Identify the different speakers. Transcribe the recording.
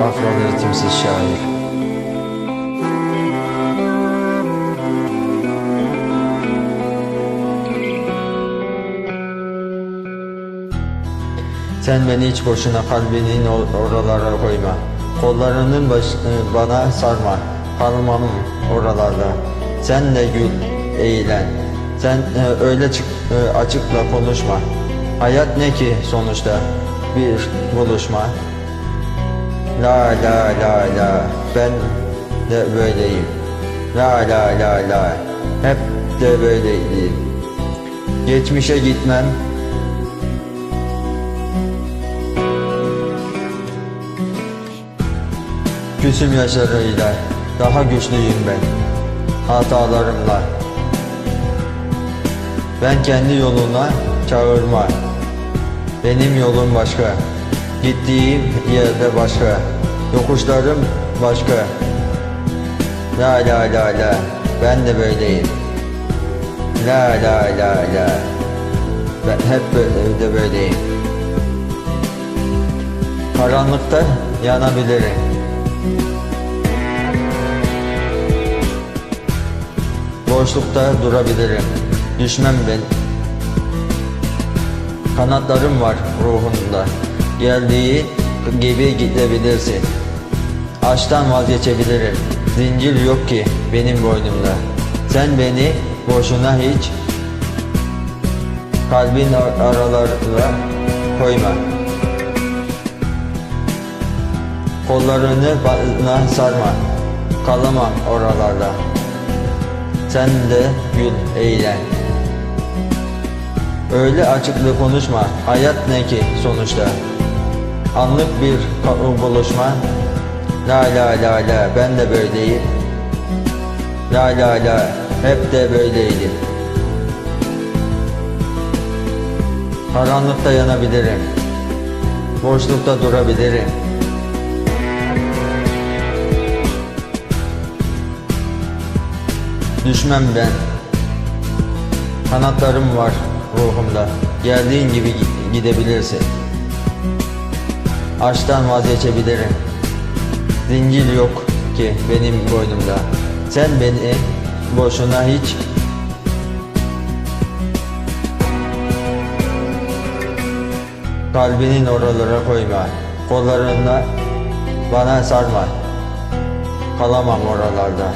Speaker 1: Bafralı ritimsiz şair Sen beni hiç boşuna kalbinin or- oralara koyma. Kollarının baş, e, bana sarma. Kalmam oralarda. Sen de gül, eğlen. Sen e, öyle e, açıkla konuşma. Hayat ne ki sonuçta? Bir buluşma. La la la la. Ben de böyleyim. La la la la. Hep de böyleydim. Geçmişe gitmem, Küsüm yaşlarıyla daha güçlüyüm ben Hatalarımla Ben kendi yoluna çağırma Benim yolum başka Gittiğim yerde başka Yokuşlarım başka La la la la Ben de böyleyim La la la la Ben hep böyle, de böyleyim Karanlıkta yanabilirim Boşlukta durabilirim. Düşmem ben. Kanatlarım var ruhunda. Geldiği gibi gidebilirsin. Aşktan vazgeçebilirim. Zincir yok ki benim boynumda. Sen beni boşuna hiç kalbin ar- aralarına koyma. Kollarını bana sarma. Kalamam oralarda. Sen de gül eğlen. Öyle açıklı konuşma. Hayat ne ki sonuçta? Anlık bir buluşma. La la la la ben de böyleyim. La la la hep de böyleydim. Karanlıkta yanabilirim. Boşlukta durabilirim. Düşmem ben. Kanatlarım var ruhumda. Geldiğin gibi gi- gidebilirsin. Aşktan vazgeçebilirim. Zincir yok ki benim boynumda. Sen beni boşuna hiç kalbinin oralara koyma. Kollarına bana sarma. Kalamam oralarda.